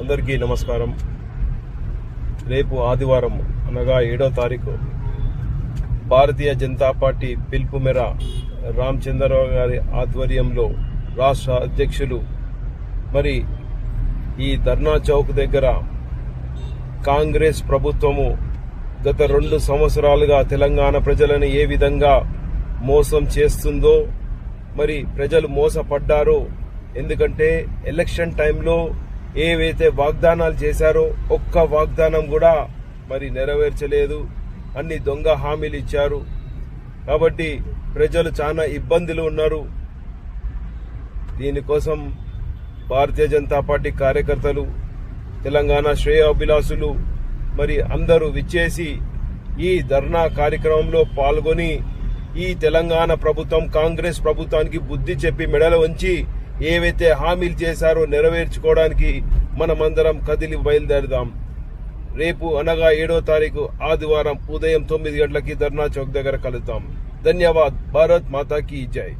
అందరికీ నమస్కారం. రేపు ఆదివారం అనగా ఏడో తారీఖు భారతీయ జనతా పార్టీ పిలుపు మేర రామచంద్రరావు గారి ఆధ్వర్యంలో రాష్ట్ర అధ్యక్షులు మరి ఈ ధర్నా చౌక్ దగ్గర కాంగ్రెస్ ప్రభుత్వము గత రెండు సంవత్సరాలుగా తెలంగాణ ప్రజలను ఏ విధంగా మోసం చేస్తుందో మరి ప్రజలు మోసపడ్డారో ఎందుకంటే ఎలక్షన్ టైంలో ఏవైతే వాగ్దానాలు చేశారో ఒక్క వాగ్దానం కూడా మరి నెరవేర్చలేదు. అన్ని దొంగ హామీలు ఇచ్చారు. కాబట్టి ప్రజలు చాలా ఇబ్బందులు ఉన్నారు. దీనికోసం భారతీయ జనతా పార్టీ కార్యకర్తలు తెలంగాణ శ్రేయాభిలాసులు మరి అందరూ విచ్చేసి ఈ ధర్నా కార్యక్రమంలో పాల్గొని ఈ తెలంగాణ ప్రభుత్వం కాంగ్రెస్ ప్రభుత్వానికి బుద్ధి చెప్పి మెడల వంచి ఏవైతే హామీలు చేశారో నెరవేర్చుకోవడానికి మనమందరం కదిలి బయలుదేరదాం. రేపు అనగా ఏడో తారీఖు ఆదివారం ఉదయం తొమ్మిది గంటలకి ధర్నా చౌక్ దగ్గర కలుద్దాం. ధన్యవాద్. భారత్ మాతాకి జై.